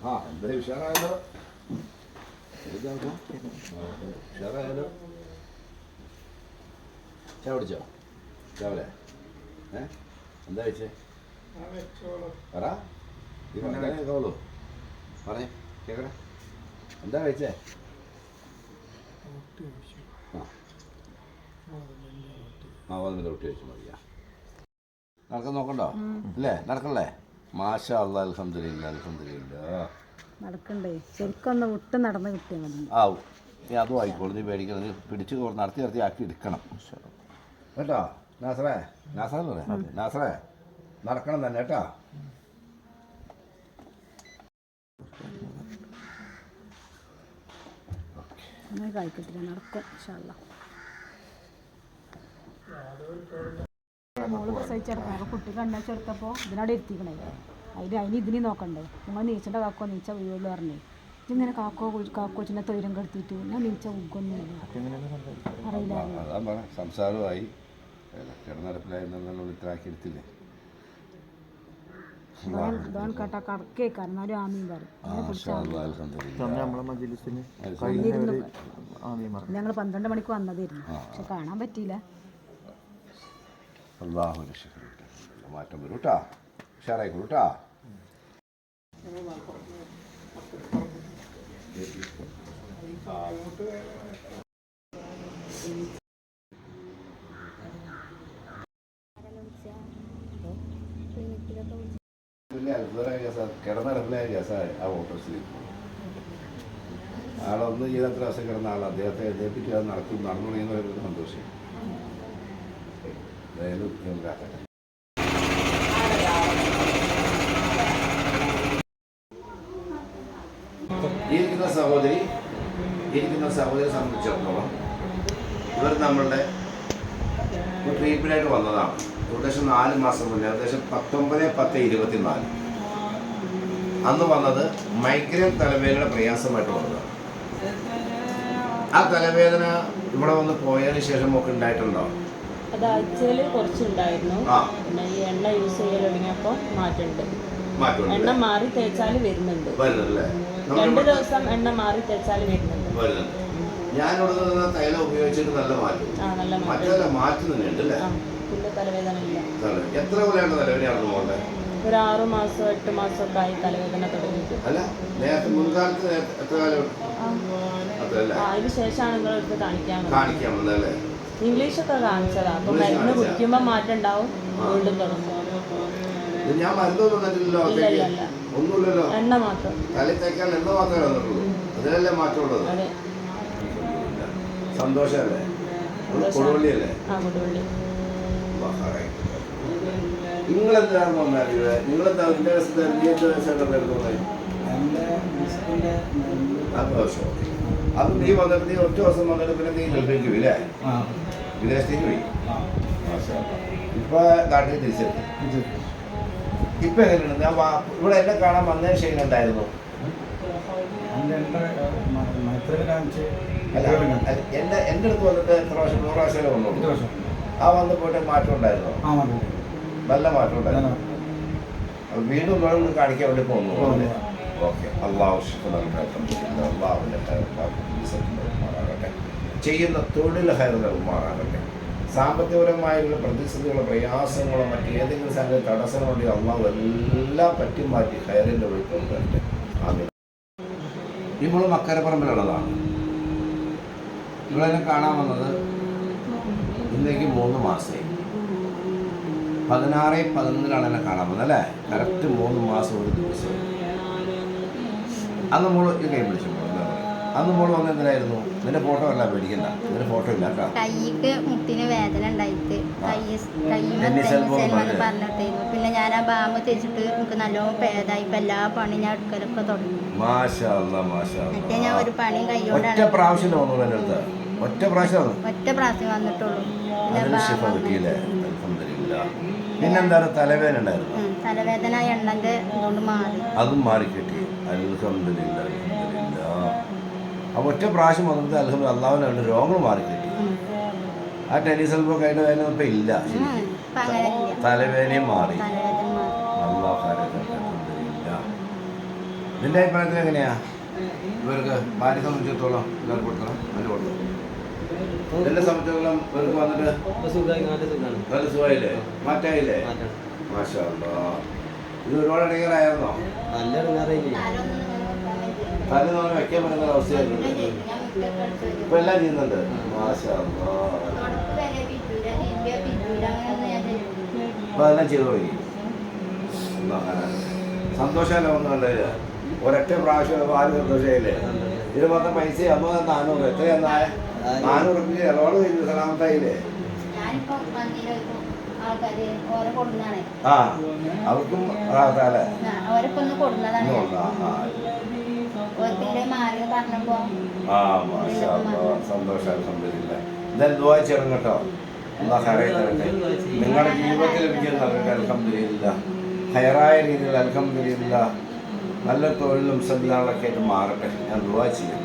ആ എന്താ ഉഷാറായല്ലോ? ഇതാക്കാം. ആ, ഉഷാറായല്ലോ. ചായ കുടിച്ചോ? രാവിലെ? ഏ? എന്താ കഴിച്ചേ? പറ. ഈ പറഞ്ഞേ കേൾക്കാവുള്ളൂ പറഞ്ഞേ കേക്കട്ടെ എന്താ കഴിച്ചേ? ആ. ആ വന്നിട്ട് റൊട്ടി കഴിച്ചു മതിയാ. നടക്കാൻ നോക്കണ്ടോ? അല്ലേ? നടക്കല്ലേ മാഷാ അല്ലാ അൽഹംദുലില്ലാ അൽഹംദുലില്ലാ നടക്കണ്ടേ. ശരിക്കൊന്ന് വിട്ട് നടന്ന് കിട്ടിയാൽ മതി. ആവും നീ അതും ആയിക്കോളും നീ പേടിക്കണം നീ പിടിച്ച് കൊ- നടത്തി നടത്തി ആക്കി എടുക്കണം. കേട്ടോ? നാസറേ നാസറേ പറയാം നാസറേ നടക്കണം തന്നെ കേട്ടോ? കഴിക്കത്തില്ല നടക്കും മോൾ പ്രസവിച്ചെടുക്കാം കുട്ടി കുട്ടി കണ്ണച്ചെടുത്തപ്പോൾ ഇതിനോട് എത്തിക്കണേ അതിന് അതിന് ഇതിന് നോക്കണ്ടേ. നിങ്ങൾ നീച്ചണ്ട കാക്കോ നീച്ച വീട് പറഞ്ഞേ. ഇങ്ങനെ കാക്കോ കാക്കോ കാക്കോച്ചിനെ തൊയിരം കെടുത്തിട്ട് ഞാൻ നീച്ച അറിയില്ല. പറ. സംസാരമായി. ഞങ്ങൾ പന്ത്രണ്ട് മണിക്ക് വന്നതായിരുന്നു. പക്ഷെ കാണാൻ പറ്റിയില്ല. അള്ളാഹു രക്ഷിക്കട്ടെ. മാറ്റം വരും കേട്ടാ ഉഷാറായിക്കോളൂ കേട്ടാ ആ ആളൊന്നും ചെയ്തത്ര ദിവസം കിടന്ന ആൾ അദ്ദേഹത്തെ അത് നടക്കും നടന്നു തുടങ്ങിയെന്ന് സന്തോഷം. എന്തായാലും ഉണ്ടാക്കട്ടെ ഇരിക്കുന്ന സഹോദരി ഇരിക്കുന്ന സഹോദരിയെ സംബന്ധിച്ചിടത്തോളം ഇവർ നമ്മളുടെ ട്രീറ്റ്മെന്റായിട്ട് വന്നതാണ്. ഏകദേശം നാല് മാസം മുന്നേ ഏകദേശം പത്തൊമ്പത് പത്ത് ഇരുപത്തിനാല്. അന്ന് വന്നത് മൈഗ്രൈൻ തലവേദനയുടെ പ്രയാസമായിട്ട് വന്നതാണ്. ആ തലവേദന ഇവിടെ വന്ന് പോയതിന് ശേഷം ഒക്കെ ഉണ്ടായിട്ടുണ്ടോ? അത് ആഴ്ചയിൽ കുറച്ചുണ്ടായിരുന്നു. പിന്നെ ഈ എണ്ണ യൂസ് ചെയ്യൽ തുടങ്ങിയപ്പോൾ മാറ്റമുണ്ട്. എണ്ണ മാറി തേച്ചാൽ വരുന്നുണ്ട്. രണ്ട് ദിവസം എണ്ണ മാറി തേച്ചാൽ വരുന്നുണ്ട്. നിന്ന് തൈലം ഉപയോഗിച്ചിട്ട് നല്ല മാറ്റം. മാറ്റം. അല്ലേ? തലവേദന. ഇല്ല എത്ര കൊല്ലമാണ് തലവേദനയാണ് മോളുടെ ഒരു ആറു മാസം എട്ട് മാസം ഒക്കെ ആയി തലവേദന തുടങ്ങിയിട്ട്. അതിനുശേഷമാണ് ശേഷമാണ് കാണിക്കാൻ കാണിക്കാൻ വന്നല്ലേ ഇംഗ്ലീഷൊക്കെ കാണിച്ചതാ. അപ്പൊ മരുന്ന് കുടിക്കുമ്പോ മാറ്റം ഉണ്ടാവും. വീണ്ടും തുടങ്ങും. ഞാൻ മരുന്നൊന്നും തന്നിട്ടില്ലല്ലോ. ഒന്നുമില്ലല്ലോ. എണ്ണ മാത്രം. തലയിൽ തേക്കാൻ എണ്ണ മാത്രമേ വന്നിട്ടുള്ളൂ അതിലല്ലേ മാറ്റമുള്ളത്? സന്തോഷമല്ലേ? സന്തോഷം. കൊടുവള്ളിയല്ലേ? നിങ്ങളെന്താണ് വന്നത് നിങ്ങളെന്താ നിന്റെ വയസ്സ് നീ എന്ത് വയസ്സായിട്ടാണ് എടുക്കുന്നത് നാൽപ്പത് വർഷം അത് നീ വന്നിട്ട് നീ ഒറ്റ ദിവസം വന്നിട്ട് പിന്നെ നീ ഗൾഫിലേക്ക് പോയി അല്ലേ വിദേശത്തേക്ക് പോയി. ഇപ്പൊ നാട്ടിൽ തിരിച്ചെത്തി ഇപ്പൊ എങ്ങനെയാണ് ഞാൻ ഇവിടെ എന്നെ കാണാൻ വന്നതിന് ശേഷം ഉണ്ടായിരുന്നു എന്റെ എന്റെ അടുത്ത് വന്നിട്ട് എത്ര വർഷം നൂറ് വർഷം വന്നുള്ളൂ? ആ വന്ന് പോയിട്ട് മാറ്റം ഉണ്ടായിരുന്നു? നല്ല മാറ്റം ഉണ്ടായിരുന്നു. വീണ്ടും കാണിക്കാൻ വേണ്ടി പോകുന്നു. ഓക്കെ. അള്ളാഹു ഷിഫ് നൽകട്ടെ അള്ളാഹുവിന്റെ മാറാകട്ടെ ചെയ്യുന്ന തൊഴിൽ ഹയർ നൽകുമാറാകട്ടെ സാമ്പത്തികപരമായുള്ള പ്രതിസന്ധികളോ പ്രയാസങ്ങളോ മറ്റേതെങ്കിലും സംഗതി തടസ്സങ്ങളുണ്ടെങ്കിൽ അള്ളാഹു എല്ലാം പറ്റി മാറ്റി ഹൈറിന്റെ വഴി തരട്ടെ ഇപ്പോൾ മക്കരപ്പറമ്പിലുള്ളതാണ്. ഇവളെന്നെ കാണാൻ വന്നത് ഇന്നേക്ക് മൂന്ന് മാസമായി. പതിനാറ് പതിനൊന്നിലാണ് എന്നെ കാണാൻ വന്നത് അല്ലേ? കറക്റ്റ് മൂന്ന് മാസം ഒരു ദിവസം. അന്ന് മോൾ ഈ കൈ പിടിച്ചു? അന്ന് മോൾ വന്ന എന്തിനായിരുന്നു? നിന്റെ ഫോട്ടോ അല്ല പേടിക്കണ്ട. നിന്റെ ഫോട്ടോ ഇല്ല കേട്ടോ കൈക്ക് മുട്ടിന് വേദന ഉണ്ടായിട്ട്. പറഞ്ഞിട്ടായിരുന്നു പിന്നെ ഞാൻ ആ ബാമ് തേച്ചിട്ട് എനിക്ക് നല്ലോണം പേതായി ഇപ്പൊ എല്ലാ പണി ഞാൻ എടുക്കലൊക്കെ തുടങ്ങി. മറ്റേ ഞാൻ ഒരു പണി ഒറ്റ കൈയോടാണ് പ്രാവശ്യം ഒറ്റ പ്രാവശ്യം ഒറ്റ പ്രാവശ്യം വന്നിട്ടുള്ളൂ. പിന്നെന്താണ്? തലവേദന ഉണ്ടായിരുന്നു. തലവേദന എണ്ണന്റെ അതും മാറി. അതും അപ്പോൾ ഒറ്റ പ്രാവശ്യം വന്നത് അൽഹം അള്ളാഹുവിനുണ്ട് രോഗങ്ങൾ മാറിക്കിട്ടി കിട്ടി. ആ ടെന്നീസ് എൽബോ കഴിഞ്ഞ വേദന ഇപ്പം ഇല്ല തലവേദനയും മാറി. മാറി. നിന്റെ അഭിപ്രായത്തിൽ എങ്ങനെയാ? ഇവർക്ക് ഭാര്യ സംബന്ധിച്ചിടത്തോളം ഇവർക്ക് കൊടുക്കണം അതിന് കൊടുക്കണം. എന്നെ സംബന്ധിച്ചിടത്തോളം ഇവർക്ക് വന്നിട്ട് നല്ല നല്ല സുഖമായില്ലേ? മാറ്റായില്ലേ? മാഷാ. ഇത് ഒരുപാട് ഇടങ്ങറായിരുന്നോ? നല്ല തല നമ്മൾ വെക്കാൻ പറ്റുന്ന അവസ്ഥയായിരുന്നു. ഇപ്പൊ എല്ലാം ചെയ്യുന്നുണ്ട്. ഇപ്പൊ അതെല്ലാം ചെയ്തു തുടങ്ങി. സന്തോഷമല്ല ഒന്നും കണ്ടില്ല ഒരൊറ്റ പ്രാവശ്യം ആരും സന്തോഷമായില്ലേ? ഇത് മാത്രം പൈസ അമ്മ നാനൂറ്. എത്രയാ നാനൂറ് ഇളവാട് കഴിഞ്ഞു സലാമത്തായില്ലേ? ഞാനിപ്പോ ആ അവർക്കും. ആ. സന്തോഷം ചെയ്യണം കേട്ടോ? നിങ്ങളുടെ ജീവിതത്തിൽ ലഭിക്കുന്ന അൽഹംദുലില്ല. ഹയറായ രീതിയിൽ അലഹമില്ല നല്ല തൊഴിലും സംവിധാനങ്ങളൊക്കെ ആയിട്ട് മാറട്ടെ. ഞാൻ ദുആ ചെയ്യാം